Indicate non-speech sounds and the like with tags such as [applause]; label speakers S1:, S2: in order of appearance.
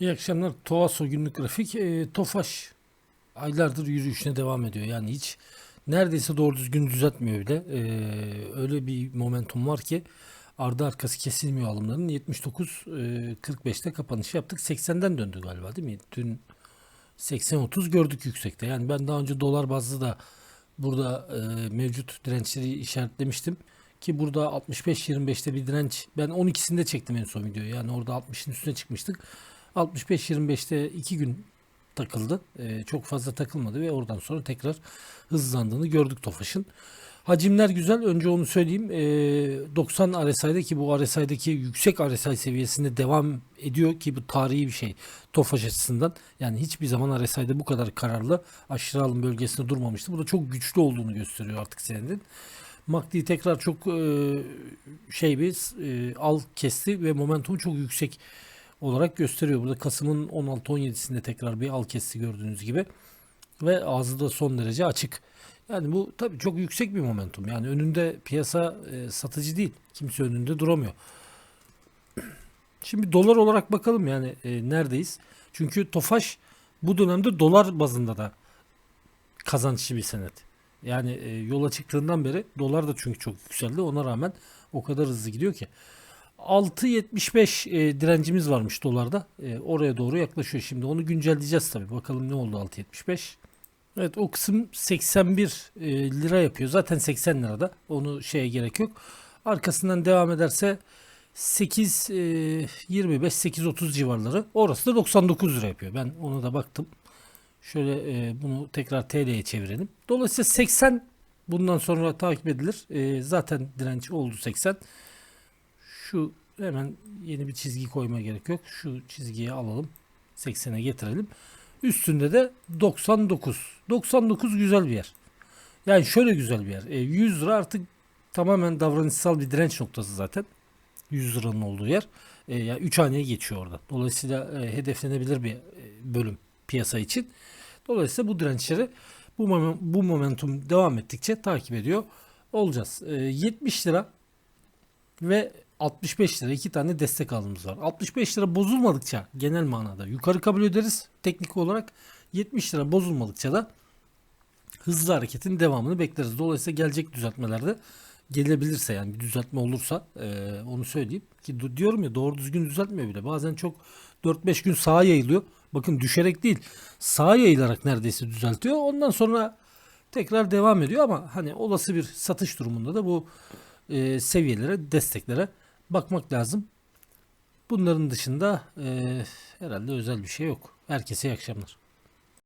S1: İyi akşamlar. Toaso günlük grafik. E, Tofaş aylardır yürüyüşüne devam ediyor. Yani hiç neredeyse doğru düzgün düzeltmiyor bile. E, öyle bir momentum var ki ardı arkası kesilmiyor alımların. 79 e, 45'te kapanış yaptık. 80'den döndü galiba değil mi? Dün 80-30 gördük yüksekte. Yani ben daha önce dolar bazlı da burada e, mevcut dirençleri işaretlemiştim. Ki burada 65-25'te bir direnç. Ben 12'sinde çektim en son videoyu. Yani orada 60'ın üstüne çıkmıştık. 65-25'te 2 gün takıldı. E, çok fazla takılmadı ve oradan sonra tekrar hızlandığını gördük Tofaş'ın. Hacimler güzel. Önce onu söyleyeyim. E, 90 RSI'de ki bu RSI'deki yüksek RSI seviyesinde devam ediyor ki bu tarihi bir şey Tofaş açısından. Yani hiçbir zaman RSI'de bu kadar kararlı aşırı alım bölgesinde durmamıştı. Bu da çok güçlü olduğunu gösteriyor artık senedin. MACD tekrar çok e, şey bir e, al kesti ve momentumu çok yüksek olarak gösteriyor. Burada Kasım'ın 16-17'sinde tekrar bir al kesti gördüğünüz gibi. Ve ağzı da son derece açık. Yani bu tabii çok yüksek bir momentum. Yani önünde piyasa e, satıcı değil. Kimse önünde duramıyor. [clears throat] Şimdi dolar olarak bakalım yani e, neredeyiz? Çünkü Tofaş bu dönemde dolar bazında da kazançlı bir senet. Yani e, yola çıktığından beri dolar da çünkü çok yükseldi. Ona rağmen o kadar hızlı gidiyor ki. 6.75 e, direncimiz varmış dolarda. E, oraya doğru yaklaşıyor şimdi. Onu güncelleyeceğiz tabii. Bakalım ne oldu 6.75. Evet o kısım 81 e, lira yapıyor. Zaten 80 lirada. Onu şeye gerek yok. Arkasından devam ederse 8 e, 25 8.30 civarları. Orası da 99 lira yapıyor. Ben ona da baktım. Şöyle bunu tekrar TL'ye çevirelim. Dolayısıyla 80 bundan sonra takip edilir. Zaten direnç oldu 80. Şu hemen yeni bir çizgi koyma gerek yok. Şu çizgiyi alalım. 80'e getirelim. Üstünde de 99. 99 güzel bir yer. Yani şöyle güzel bir yer. E, 100 lira artık tamamen davranışsal bir direnç noktası zaten. 100 liranın olduğu yer. E, yani 3 haneye geçiyor orada. Dolayısıyla e, hedeflenebilir bir e, bölüm piyasa için. Dolayısıyla bu dirençleri bu, mom- bu momentum devam ettikçe takip ediyor olacağız. E, 70 lira ve 65 lira iki tane destek alımımız var. 65 lira bozulmadıkça genel manada yukarı kabul ederiz teknik olarak. 70 lira bozulmadıkça da hızlı hareketin devamını bekleriz. Dolayısıyla gelecek düzeltmelerde gelebilirse yani bir düzeltme olursa e, onu söyleyeyim. Ki diyorum ya doğru düzgün düzeltmiyor bile. Bazen çok 4-5 gün sağa yayılıyor. Bakın düşerek değil sağa yayılarak neredeyse düzeltiyor. Ondan sonra tekrar devam ediyor ama hani olası bir satış durumunda da bu e, seviyelere, desteklere bakmak lazım. Bunların dışında e, herhalde özel bir şey yok. Herkese iyi akşamlar.